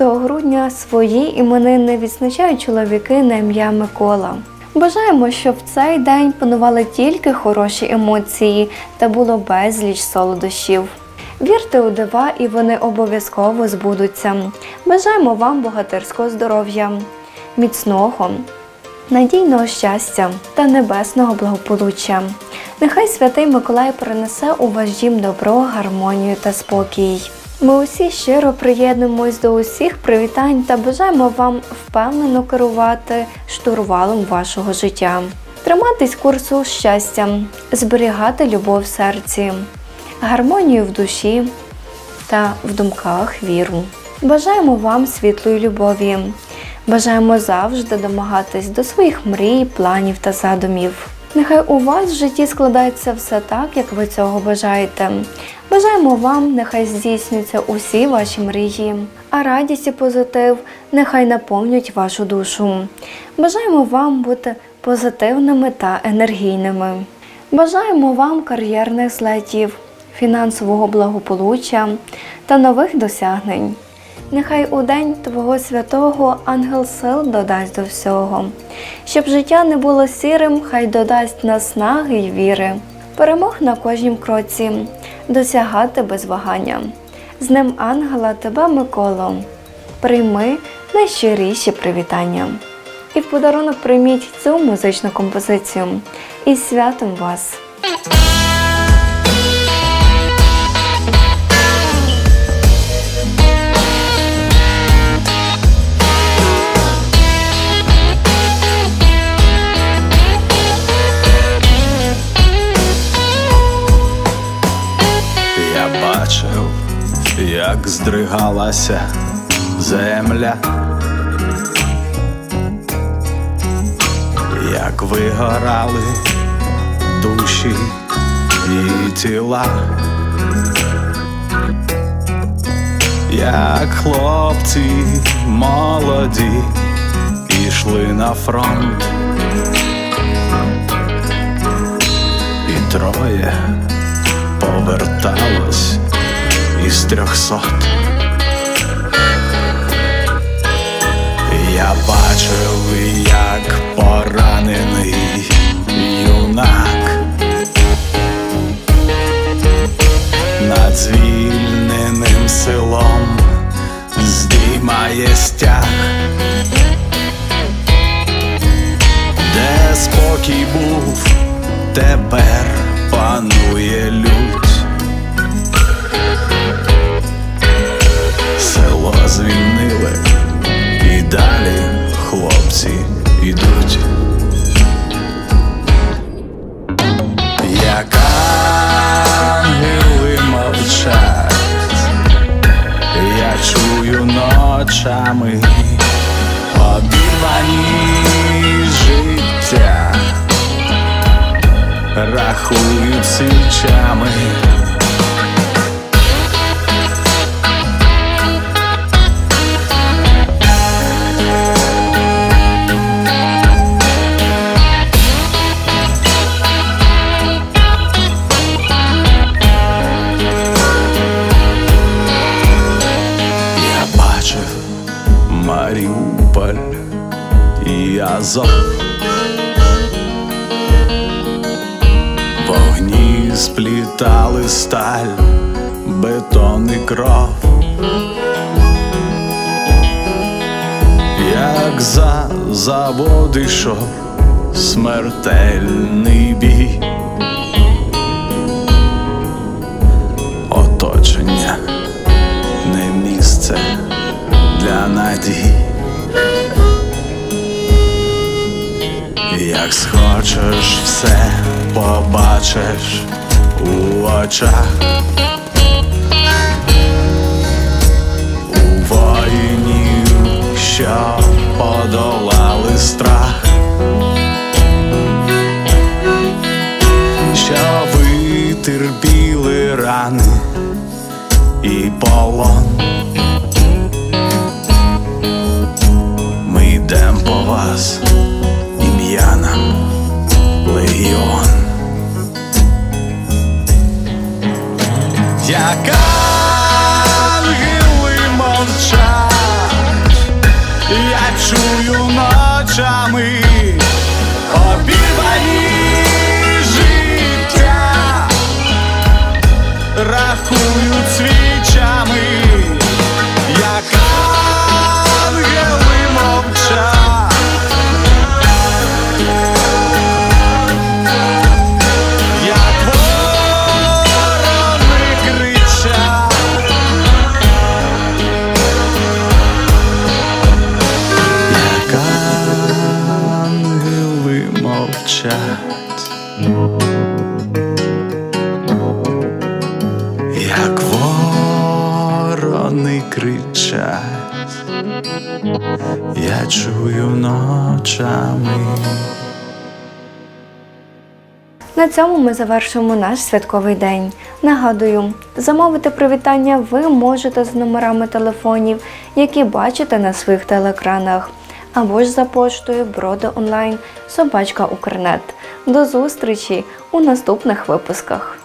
14 грудня свої іменини відзначають чоловіки на ім'я Микола. Бажаємо, щоб в цей день панували тільки хороші емоції та було безліч солодощів. Вірте у дива, і вони обов'язково збудуться. Бажаємо вам богатирського здоров'я, міцного, надійного щастя та небесного благополуччя. Нехай святий Миколай принесе у ваш дім добро, гармонію та спокій. Ми усі щиро приєднуємось до усіх привітань та бажаємо вам впевнено керувати штурвалом вашого життя, триматись курсу щастя, зберігати любов в серці, гармонію в душі та в думках віру. Бажаємо вам світлої любові. Бажаємо завжди домагатись до своїх мрій, планів та задумів. Нехай у вас в житті складається все так, як ви цього бажаєте. Бажаємо вам, нехай здійснюються усі ваші мрії, а радість і позитив нехай наповнюють вашу душу. Бажаємо вам бути позитивними та енергійними. Бажаємо вам кар'єрних злетів, фінансового благополуччя та нових досягнень. Нехай у день Твого святого ангел сил додасть до всього, щоб життя не було сірим, хай додасть наснаги й віри, перемог на кожнім кроці, досягати без вагання. З ним ангела тебе, Миколо, прийми найщиріші привітання. І в подарунок прийміть цю музичну композицію. Із святом вас! Здригалася земля, як вигорали душі і тіла, як хлопці молоді ішли на фронт. І троє поверталось із трьохсот. Я бачив, як поранений юнак. Над звільненим селом здіймає стяг, де спокій був, тепер рахують свічами. Маріуполь і Азов. Сплітали сталь, бетон і кров. Як за завод ішов смертельний бій. Оточення не місце для надій. Як схочеш, все побачиш очах. У воїнів, що подолали страх, що витерпіли рани і полон. Ворони кричать, я чую ночами. На цьому ми завершуємо наш святковий день. Нагадую, замовити привітання ви можете з номерами телефонів, які бачите на своїх телеекранах, або ж за поштою Броди онлайн собачка Укрнет. До зустрічі у наступних випусках.